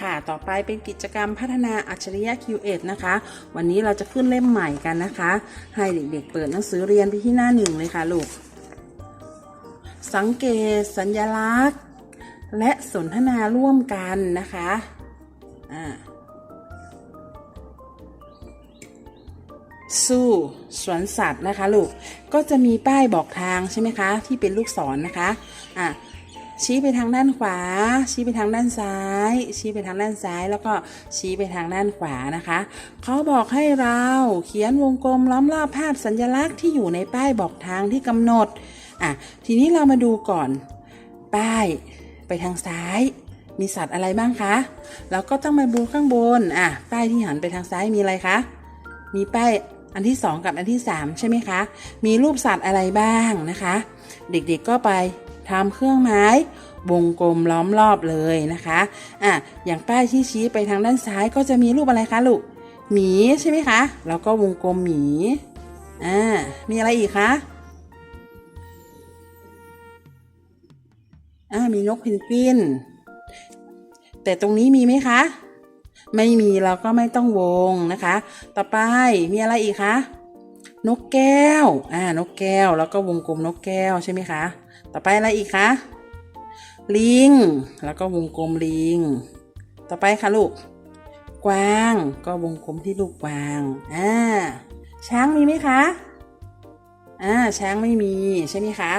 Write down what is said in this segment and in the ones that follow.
ค่ะ ต่อไปเป็นกิจกรรมพัฒนาอัจฉริยะ Q1 นะคะ วันนี้เราจะขึ้นเล่มใหม่กันนะคะ ให้เด็กๆเปิดหนังสือเรียนไปที่หน้าหนึ่งเลยค่ะลูก สังเกตสัญลักษณ์ และสนทนาร่วมกันนะคะอ่าสู้สวนสัตว์นะคะลูก ก็จะมีป้ายบอกทางใช่ไหมคะ ที่เป็นลูกศรนนะคะ อะ ชี้ไปทางด้านขวา ชี้ไปทางด้านซ้าย ชี้ไปทางด้านซ้าย แล้วก็ชี้ไปทางด้านขวานะคะเขาบอกให้เราเขียนวงกลมล้อมรอบภาพสัญลักษณ์ที่อยู่ในป้ายบอกทางที่กำหนดอะทีนี้เรามาดูก่อน ป้ายไปทางซ้ายมีสัตว์อะไรบ้างคะแล้วก็ต้องมาดูข้างบนอะป้ายที่หันไปทางซ้ายมีอะไรคะมีป้ายอันที่สองกับอันที่สามใช่ไหมคะ มีรูปสัตว์อะไรบ้างนะคะ เด็กๆก็ไป ทำเครื่องไม้วงกลมล้อมรอบเลยนะคะอะอย่างป้ายที่ชี้ไปทางด้านซ้ายก็จะมีรูปอะไรคะลูกหมีใช่ไหมคะ แล้วก็วงกลมหมีอ่ามีอะไรอีกคะอ่ามีนกเพนกวิน แต่ตรงนี้มีไหมคะ ไม่มีเราก็ไม่ต้องวงนะคะ ต่อไปมีอะไรอีกคะ นกแก้ว อ่า นกแก้ว แล้วก็วงกลมนกแก้วใช่ไหมคะ ต่อไปอะไรอีกคะลิง แล้วก็วงกลมลิง ต่อไปค่ะลูก กวาง ก็วงกลมที่ลูกกวาง อ่า ช้างมีไหมคะ อ่า ช้างไม่มีใช่ไหมคะ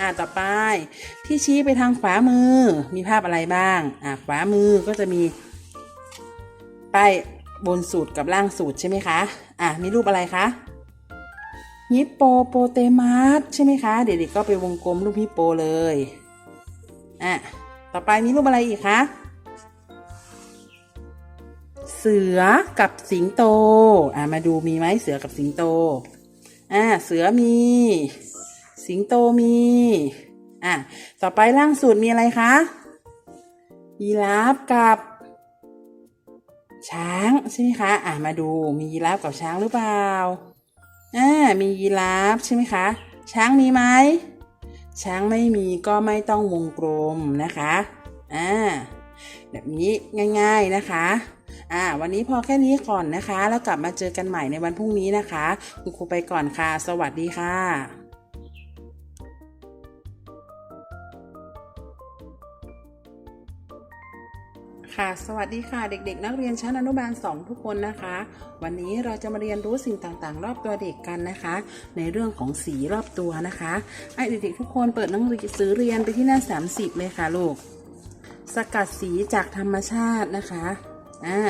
อ่า ต่อไป ที่ชี้ไปทางขวามือ มีภาพอะไรบ้าง อ่า ขวามือก็จะมีป้ายบนสูตรกับล่างสูตรใช่ไหมคะ อะมีรูปอะไรคะ ฮิปโปโปเตมัสใช่ไหมคะ เด็กๆก็ไปวงกลมรูปฮิปโปเลยอะต่อไปมีรูปอะไรอีกคะ เสือกับสิงโต อะมาดูมีไหมเสือกับสิงโต อะเสือมี สิงโตมี อะต่อไปล่างสุดมีอะไรคะยีราฟกับช้างใช่ไหมคะ อ่ามาดูมียีราฟกับช้างหรือเปล่า อ่ามียีราฟใช่ไหมคะ ช้างมีไหม ช้างไม่มีก็ไม่ต้องวงกลมนะคะอ่าแบบนี้ง่าย ๆนะคะอ่าวันนี้พอแค่นี้ก่อนนะคะ แล้วกลับมาเจอกันใหม่ในวันพรุ่งนี้นะคะ คุณครูไปก่อนค่ะ สวัสดีค่ะ ค่ะ สวัสดีค่ะ เด็ก ๆ นักเรียนชั้นอนุบาล 2 ทุกคนนะคะ วันนี้เราจะมาเรียนรู้สิ่งต่างๆ รอบตัวเด็กกันนะคะ ในเรื่องของสีรอบตัวนะคะให้เด็กๆทุกคนเปิดหนังสือเรียนไปที่หน้า 30 เลยค่ะลูก สกัดสีจากธรรมชาตินะคะอ่า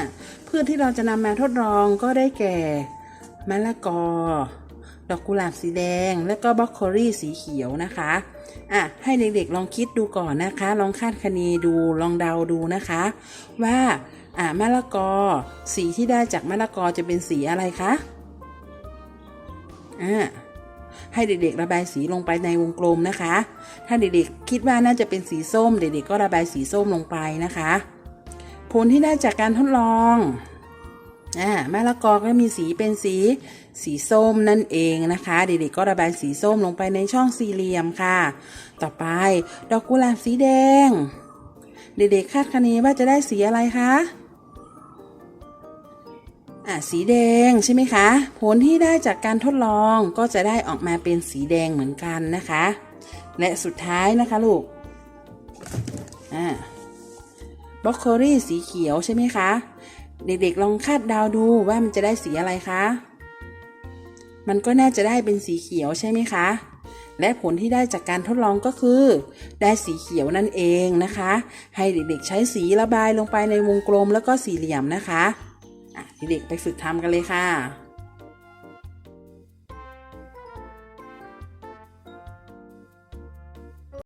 พืชที่เราจะนำมาทดลองก็ได้แก่มะละกอ อกกุหลาบสีแดง และก็บล็อกโคลี่สีเขียวนะคะอะให้เด็กๆลองคิดดูก่อนนะคะ ลองคาดคะเนดูลองเดาดูนะคะ ว่าอะมะละกอ สีที่ได้จากมะละกอจะเป็นสีอะไรคะอ่าให้เด็กๆระบายสีลงไปในวงกลมนะคะ ถ้าเด็กๆคิดว่าน่าจะเป็นสีส้ม เด็กๆก็ระบายสีส้มลงไปนะคะ ผลที่ได้จากการทดลอง อ่ามะละกอก็มีสีเป็นสีสีส้มนั่นเองนะคะ เด็กๆก็ระบายสีส้มลงไปในช่องสี่เหลี่ยมค่ะ ต่อไปดอกกุหลาบสีแดง เด็กๆคาดคะเนว่าจะได้สีอะไรคะอะสีแดงใช่ไหมคะ ผลที่ได้จากการทดลองก็จะได้ออกมาเป็นสีแดงเหมือนกันนะคะ และสุดท้ายนะคะลูกอ่าบล็อกโคลี่สีเขียวใช่ไหมคะ เด็กๆลองคาดดาวดูว่ามันจะได้สีอะไรคะ มันก็น่าจะได้เป็นสีเขียวใช่ไหมคะ และผลที่ได้จากการทดลองก็คือ ได้สีเขียวนั่นเองนะคะ ให้เด็กๆใช้สีระบายลงไปในวงกลมแล้วก็สี่เหลี่ยมนะคะะเด็กๆไปฝึกทำกันเลยค่ะ